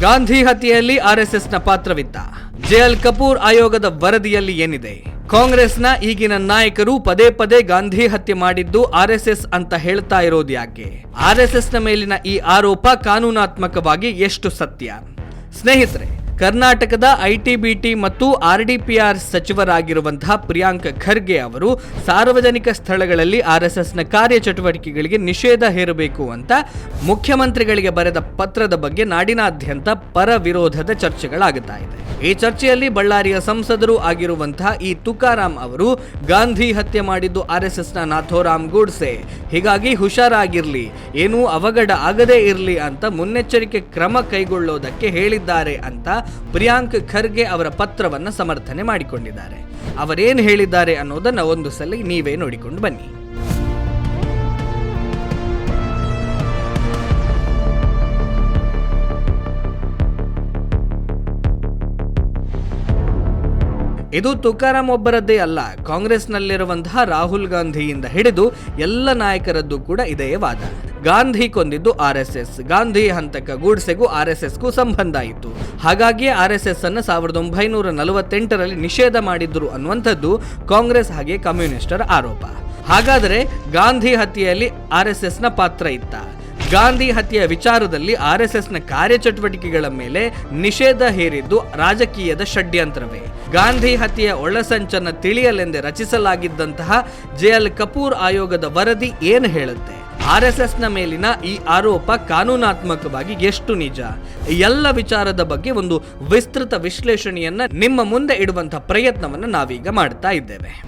ಗಾಂಧಿ ಹತ್ಯೆಯಲ್ಲಿ ಆರ್ಎಸ್ಎಸ್ನ ಪಾತ್ರವಿತ್ತ ಜೆಎಲ್ ಕಪೂರ್ ಆಯೋಗದ ವರದಿಯಲ್ಲಿ ಏನಿದೆ? ಕಾಂಗ್ರೆಸ್ನ ಈಗಿನ ನಾಯಕರು ಪದೇ ಪದೇ ಗಾಂಧಿ ಹತ್ಯೆ ಮಾಡಿದ್ದು ಆರ್ಎಸ್ಎಸ್ ಅಂತ ಹೇಳ್ತಾ ಇರೋದು ಯಾಕೆ? ಆರ್ಎಸ್ಎಸ್ನ ಮೇಲಿನ ಈ ಆರೋಪ ಕಾನೂನಾತ್ಮಕವಾಗಿ ಎಷ್ಟು ಸತ್ಯ? ಸ್ನೇಹಿತರೆ ಕರ್ನಾಟಕದ ಐಟಿಬಿಟಿ ಮತ್ತು ಆರ್ಡಿಪಿಆರ್ ಸಚಿವರಾಗಿರುವಂತಹ ಪ್ರಿಯಾಂಕ್ ಖರ್ಗೆ ಅವರು ಸಾರ್ವಜನಿಕ ಸ್ಥಳಗಳಲ್ಲಿ ಆರ್ಎಸ್ಎಸ್ನ ಕಾರ್ಯಚಟುವಟಿಕೆಗಳಿಗೆ ನಿಷೇಧ ಹೇರಬೇಕು ಅಂತ ಮುಖ್ಯಮಂತ್ರಿಗಳಿಗೆ ಬರೆದ ಪತ್ರದ ಬಗ್ಗೆ ನಾಡಿನಾದ್ಯಂತ ಪರ ವಿರೋಧದ ಚರ್ಚೆಗಳಾಗುತ್ತಾ ಇದೆ. ಈ ಚರ್ಚೆಯಲ್ಲಿ ಬಳ್ಳಾರಿಯ ಸಂಸದರು ಆಗಿರುವಂತಹ ಈ ತುಕಾರಾಂ ಅವರು, ಗಾಂಧಿ ಹತ್ಯೆ ಮಾಡಿದ್ದು ಆರ್ಎಸ್ಎಸ್ನ ನಾಥೋರಾಮ್ ಗೂಡ್ಸೆ, ಹೀಗಾಗಿ ಹುಷಾರಾಗಿರ್ಲಿ, ಏನೂ ಅವಘಡ ಆಗದೇ ಇರಲಿ ಅಂತ ಮುನ್ನೆಚ್ಚರಿಕೆ ಕ್ರಮ ಕೈಗೊಳ್ಳೋದಕ್ಕೆ ಹೇಳಿದ್ದಾರೆ ಅಂತ ಪ್ರಿಯಾಂಕ್ ಖರ್ಗೆ ಅವರ ಪತ್ರವನ್ನ ಸಮರ್ಥನೆ ಮಾಡಿಕೊಂಡಿದ್ದಾರೆ. ಅವರೇನು ಹೇಳಿದ್ದಾರೆ ಅನ್ನೋದನ್ನ ಒಂದು ಸಲ ನೀವೇ ನೋಡಿಕೊಂಡು ಬನ್ನಿ. ಇದು ತುಕಾರಾಂ ಒಬ್ಬರದ್ದೇ ಅಲ್ಲ, ಕಾಂಗ್ರೆಸ್ನಲ್ಲಿರುವಂತಹ ರಾಹುಲ್ ಗಾಂಧಿಯಿಂದ ಹಿಡಿದು ಎಲ್ಲ ನಾಯಕರದ್ದು ಕೂಡ ಇದೇ ವಾದ. ಗಾಂಧಿ ಕೊಂದಿದ್ದು ಆರ್ ಎಸ್ ಎಸ್. ಗಾಂಧಿ ಹಂತಕ ಗೂಡ್ಸೆಗೂ ಆರ್ ಎಸ್ ಎಸ್ಗೂ ಸಂಬಂಧ ಇತ್ತು ಹಾಗಾಗಿ ಆರ್ ಎಸ್ ಎಸ್ ಅನ್ನು ಸಾವಿರದ ಒಂಬೈನೂರ ನಲವತ್ತೆಂಟರಲ್ಲಿ ನಿಷೇಧ ಮಾಡಿದ್ರು ಅನ್ನುವಂಥದ್ದು ಕಾಂಗ್ರೆಸ್ ಹಾಗೆ ಕಮ್ಯುನಿಸ್ಟರ ಆರೋಪ. ಹಾಗಾದರೆ ಗಾಂಧಿ ಹತ್ಯೆಯಲ್ಲಿ ಆರ್ ಎಸ್ ಎಸ್ನ ಪಾತ್ರ ಇತ್ತ? ಗಾಂಧಿ ಹತ್ಯೆಯ ವಿಚಾರದಲ್ಲಿ ಆರ್ ಎಸ್ ಎಸ್ನ ಕಾರ್ಯಚಟುವಟಿಕೆಗಳ ಮೇಲೆ ನಿಷೇಧ ಹೇರಿದ್ದು ರಾಜಕೀಯದ ಷಡ್ಯಂತ್ರವೇ. ಗಾಂಧಿ ಹತ್ಯೆಯ ಒಳಸಂಚನ್ನು ತಿಳಿಯಲೆಂದೇ ರಚಿಸಲಾಗಿದ್ದಂತಹ ಜೆಎಲ್ ಕಪೂರ್ ಆಯೋಗದ ವರದಿ ಏನು ಹೇಳುತ್ತೆ? ಆರ್ಎಸ್ಎಸ್ನ ಮೇಲಿನ ಈ ಆರೋಪ ಕಾನೂನಾತ್ಮಕವಾಗಿ ಎಷ್ಟು ನಿಜ? ಎಲ್ಲ ವಿಚಾರದ ಬಗ್ಗೆ ಒಂದು ವಿಸ್ತೃತ ವಿಶ್ಲೇಷಣೆಯನ್ನ ನಿಮ್ಮ ಮುಂದೆ ಇಡುವಂತಹ ಪ್ರಯತ್ನವನ್ನು ನಾವೀಗ ಮಾಡ್ತಾ ಇದ್ದೇವೆ.